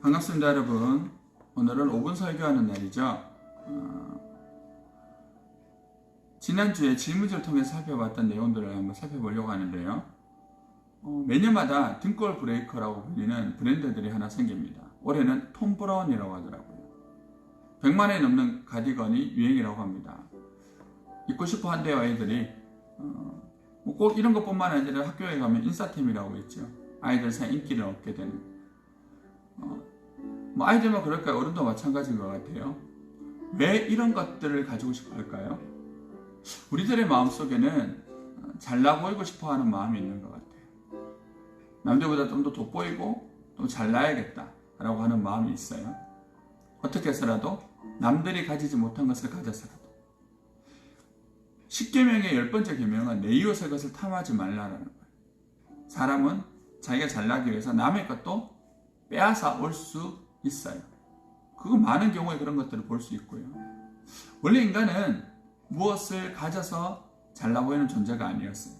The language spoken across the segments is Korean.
반갑습니다, 여러분. 오늘은 5분 설교하는 날이죠. 어, 지난주에 질문지를 통해 살펴봤던 내용들을 한번 살펴보려고 하는데요. 어, 매년마다 등골 브레이커라고 불리는 브랜드들이 하나 생깁니다. 올해는 톰 브라운이라고 하더라고요. 100만에 넘는 가디건이 유행이라고 합니다. 입고 싶어 한대요, 아이들이. 어, 뭐꼭 이런 것뿐만 아니라 학교에 가면 인싸템이라고 있죠. 아이들 사이 인기를 얻게 되는. 어, 뭐 아이들만 그럴까요? 어른도 마찬가지인 것 같아요. 왜 이런 것들을 가지고 싶어 할까요? 우리들의 마음 속에는 잘나 보이고 싶어 하는 마음이 있는 것 같아요. 남들보다 좀 더 돋보이고 또 잘나야겠다 라고 하는 마음이 있어요. 어떻게 해서라도 남들이 가지지 못한 것을 가져서라도. 십계명의 열 번째 계명은 내 이웃의 것을 탐하지 말라라는 거예요. 사람은 자기가 잘나기 위해서 남의 것도 빼앗아 올 수 있어요. 그거 많은 경우에 그런 것들을 볼 수 있고요. 원래 인간은 무엇을 가져서 잘나 보이는 존재가 아니었어요.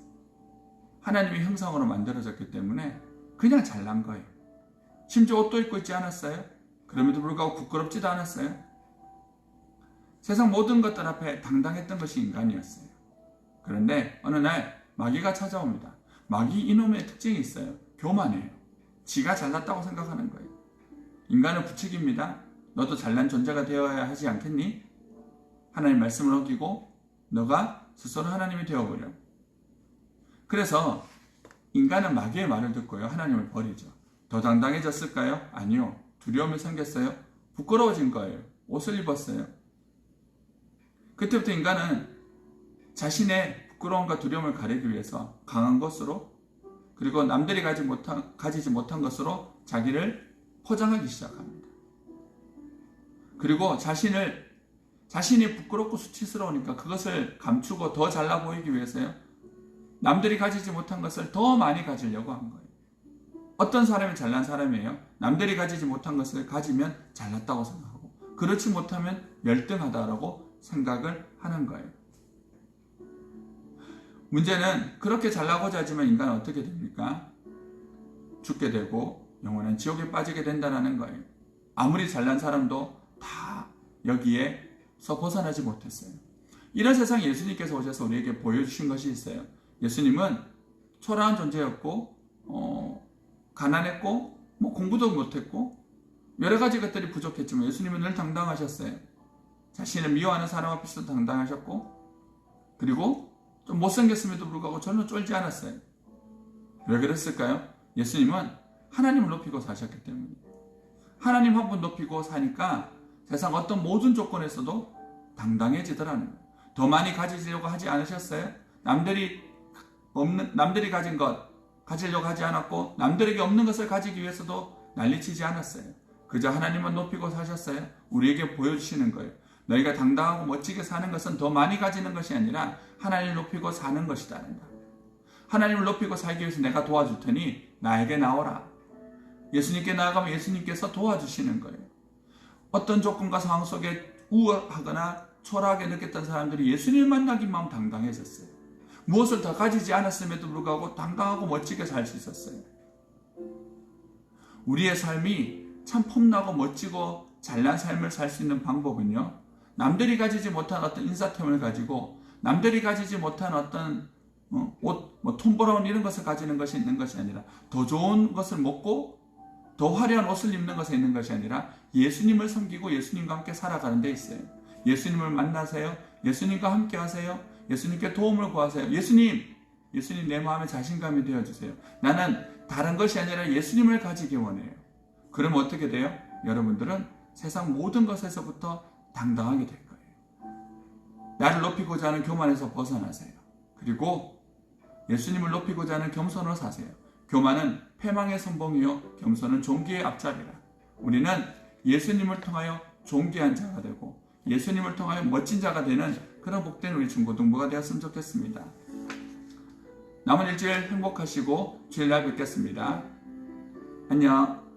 하나님의 형상으로 만들어졌기 때문에 그냥 잘난 거예요. 심지어 옷도 입고 있지 않았어요? 그럼에도 불구하고 부끄럽지도 않았어요? 세상 모든 것들 앞에 당당했던 것이 인간이었어요. 그런데 어느 날 마귀가 찾아옵니다. 마귀 이놈의 특징이 있어요. 교만해요. 지가 잘났다고 생각하는 거예요. 인간은 부칙입니다. 너도 잘난 존재가 되어야 하지 않겠니? 하나님 말씀을 어기고 너가 스스로 하나님이 되어버려. 그래서 인간은 마귀의 말을 듣고요. 하나님을 버리죠. 더 당당해졌을까요? 아니요. 두려움이 생겼어요. 부끄러워진 거예요. 옷을 입었어요. 그때부터 인간은 자신의 부끄러움과 두려움을 가리기 위해서 강한 것으로 그리고 남들이 가지 못한, 가지지 못한 것으로 자기를 포장하기 시작합니다. 그리고 자신을 자신이 부끄럽고 수치스러우니까 그것을 감추고 더 잘나 보이기 위해서요. 남들이 가지지 못한 것을 더 많이 가지려고 한 거예요. 어떤 사람이 잘난 사람이에요? 남들이 가지지 못한 것을 가지면 잘났다고 생각하고 그렇지 못하면 열등하다라고 생각을 하는 거예요. 문제는 그렇게 잘나고자 하지만 인간은 어떻게 됩니까? 죽게 되고 영원한 지옥에 빠지게 된다는 거예요. 아무리 잘난 사람도 다 여기에서 벗어나지 못했어요. 이런 세상 예수님께서 오셔서 우리에게 보여주신 것이 있어요. 예수님은 초라한 존재였고, 어, 가난했고, 뭐 공부도 못했고, 여러 가지 것들이 부족했지만 예수님은 늘 당당하셨어요. 자신을 미워하는 사람 앞에서 당당하셨고, 그리고 좀 못생겼음에도 불구하고 전혀 쫄지 않았어요. 왜 그랬을까요? 예수님은 하나님을 높이고 사셨기 때문입니다. 하나님 한 분 높이고 사니까 세상 어떤 모든 조건에서도 당당해지더라는 거예요. 더 많이 가지려고 하지 않으셨어요? 남들이 없는 남들이 가진 것 가지려고 하지 않았고 남들에게 없는 것을 가지기 위해서도 난리치지 않았어요. 그저 하나님만 높이고 사셨어요. 우리에게 보여주시는 거예요. 너희가 당당하고 멋지게 사는 것은 더 많이 가지는 것이 아니라 하나님을 높이고 사는 것이다. 하나님을 높이고 살기 위해서 내가 도와줄 테니 나에게 나오라. 예수님께 나아가면 예수님께서 도와주시는 거예요. 어떤 조건과 상황 속에 우월하거나 초라하게 느꼈던 사람들이 예수님을 만나기만 당당해졌어요. 무엇을 더 가지지 않았음에도 불구하고 당당하고 멋지게 살 수 있었어요. 우리의 삶이 참 폼나고 멋지고 잘난 삶을 살 수 있는 방법은요. 남들이 가지지 못한 어떤 인사템을 가지고 남들이 가지지 못한 어떤 어, 옷, 뭐 톰브라운 이런 것을 가지는 것이 있는 것이 아니라 더 좋은 것을 먹고 더 화려한 옷을 입는 것에 있는 것이 아니라 예수님을 섬기고 예수님과 함께 살아가는 데 있어요. 예수님을 만나세요. 예수님과 함께 하세요. 예수님께 도움을 구하세요. 예수님, 예수님 내 마음에 자신감이 되어주세요. 나는 다른 것이 아니라 예수님을 가지기 원해요. 그럼 어떻게 돼요? 여러분들은 세상 모든 것에서부터 당당하게 될 거예요. 나를 높이고자 하는 교만에서 벗어나세요. 그리고 예수님을 높이고자 하는 겸손으로 사세요. 교만은 패망의 선봉이요 겸손은 존귀의 앞자리라. 우리는 예수님을 통하여 존귀한 자가 되고 예수님을 통하여 멋진 자가 되는 그런 복된 우리 중고등부가 되었으면 좋겠습니다. 남은 일주일 행복하시고 주일날 뵙겠습니다. 안녕.